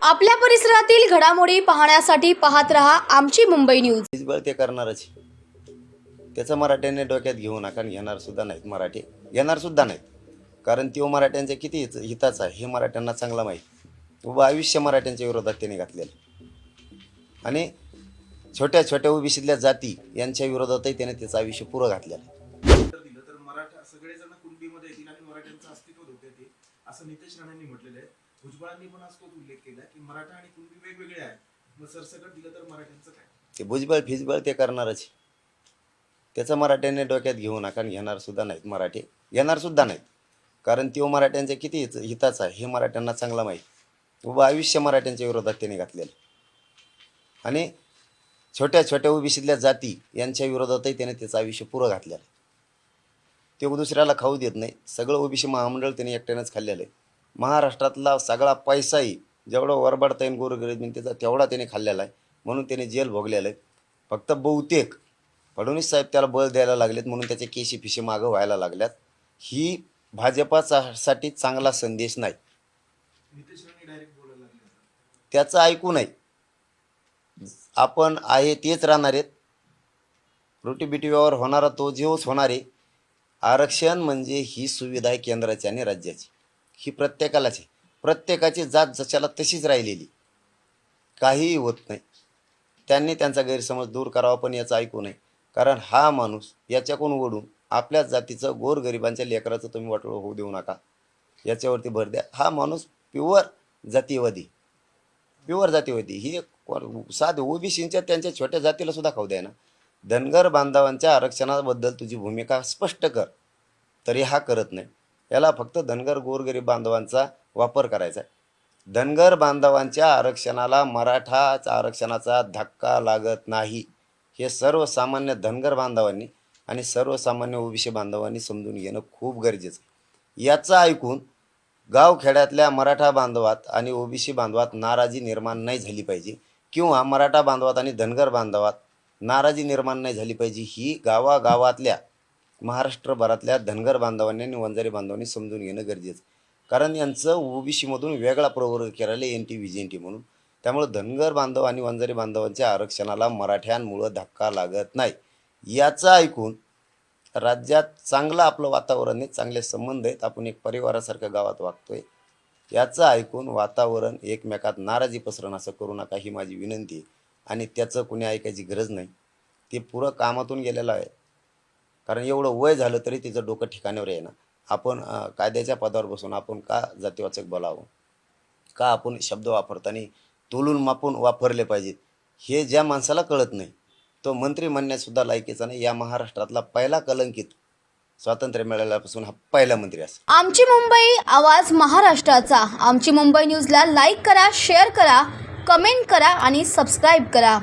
आपल्या परिसरातील घडामोडी पाहण्यासाठी पाहत रहा आमची मुंबई न्यूज. भुजबळ ते करणारच. त्याचं मराठ्यांनी डोक्यात घेऊ नका आणि घेणार सुद्धा नाहीत. मराठी घेणार सुद्धा नाहीत. कारण तो मराठ्यांच्या किती हित हिताचा आहे हे मराठ्यांना चांगला माहीत. उभं आयुष्य मराठ्यांच्या विरोधात त्याने घातलेलं आणि छोट्या छोट्या ओबीसीतल्या जाती यांच्या विरोधातही त्याने त्याचं आयुष्य पुरं घातलेलं आहे. असं नितेश राणेंनी म्हटलेलं आहे. भुजबळांनी पण आज तोच उल्लेख केला की मराठा आणि कुणबी वेगवेगळे आहेत. मग सरसकट दिलं तर मराठ्यांचं काय? ते भुजबळ फिजबळ ते करणारच त्याचं मराठ्यांनी डोक्यात घेऊ नका आणि घेणार सुद्धा नाहीत मराठी. घेणार सुद्धा नाहीत. कारण तो मराठ्यांच्या किती हित हिताचा आहे हे मराठ्यांना चांगला माहीत. उभं आयुष्य मराठ्यांच्या विरोधात त्याने घातलेलं आणि छोट्या छोट्या ओबीसीतल्या जाती यांच्या विरोधातही त्याने त्याचं आयुष्य पुरं घातलेलं आहे. ते दुसऱ्याला खाऊ देत नाही. सगळं ओबीसी महामंडळ त्याने एकट्यानंच खाल्लेलं आहे. महाराष्ट्रातला सगळा पैसाही जेवढा वरबाडता येईल गोरगरीब त्याचा तेवढा त्याने खाल्लेला आहे. म्हणून त्याने जेल भोगलेलं आहे. फक्त बहुतेक फडणवीस साहेब त्याला बळ द्यायला लागलेत म्हणून त्याचे केशी फिशी मागं व्हायला लागल्यात. ही भाजपासाठी चांगला संदेश नाही. त्याचं ऐकू नाही. आपण आहे तेच राहणार आहेत. रोटी बिटी व्यवहार होणारा तो जेवच होणार आहे. आरक्षण म्हणजे ही सुविधा आहे केंद्राची आणि राज्याची. ही प्रत्येकालाच आहे. प्रत्येकाची जात जशाला तशीच राहिलेली. काहीही होत नाही. त्यांनी त्यांचा गैरसमज दूर करावा पण याचं ऐकू नये. कारण हा माणूस याच्याकडून ओढून आपल्याच जातीचं गोरगरिबांच्या लेकराचं तुम्ही वाटोळ होऊ देऊ नका. याच्यावरती भर द्या. हा माणूस प्युअर जातीवादी. प्युअर जातीवादी. ही एक साधे ओबीसींच्या त्यांच्या छोट्या जातीला सुद्धा खाऊ द्या ना. धनगर बांधवांच्या आरक्षणाबद्दल तुझी भूमिका स्पष्ट कर. तरी हा करत नाही. याला फक्त धनगर गोरगरीब बांधवांचा वापर करायचा आहे. धनगर बांधवांच्या आरक्षणाला मराठाच आरक्षणाचा धक्का लागत नाही. हे सर्वसामान्य धनगर बांधवांनी आणि सर्वसामान्य ओबीसी बांधवांनी समजून घेणं खूप गरजेचं आहे. याचं ऐकून गावखेड्यातल्या मराठा बांधवात आणि ओबीसी बांधवात नाराजी निर्माण नाही झाली पाहिजे. किंवा मराठा बांधवात आणि धनगर बांधवात नाराजी निर्माण नाही झाली पाहिजे ही गावागावातल्या महाराष्ट्रभरातल्या धनगर बांधवांनी आणि वंजारी बांधवांनी समजून घेणं गरजेचं आहे. कारण यांचं ओबीसीमधून वेगळा प्रवर्ग केलेला N T V J N T म्हणून. त्यामुळं धनगर बांधव आणि वंजारी बांधवांच्या आरक्षणाला मराठ्यांमुळं धक्का लागत नाही. याचं ऐकून राज्यात चांगलं आपलं वातावरण आहे चांगले संबंध आहेत. आपण एक परिवारासारखं गावात वागतोय. याचं ऐकून वातावरण एकमेकात नाराजी पसरण असं करू नका ही माझी विनंती आणि त्याचं कुणी ऐकायची गरज नाही. ते पुरं कामातून गेलेलं आहे. कारण एवढं वय झालं तरी तिचं डोकं ठिकाणावर आहे ना आपण कायद्याच्या पदावर बसून आपण का जातीवाचक बोलावं? का आपण शब्द वापरताना तोलून मापून वापरले पाहिजेत? हे ज्या माणसाला कळत नाही तो मंत्री म्हणण्यासुद्धा लायकीचा नाही. या महाराष्ट्रातला पहिला कलंकित स्वातंत्र्य मिळाल्यापासून हा पहिला मंत्री असेल आमची मुंबई आवाज महाराष्ट्राचा. आमची मुंबई न्यूजला लाईक करा शेअर करा कमेंट करा आणि सबस्क्राईब करा.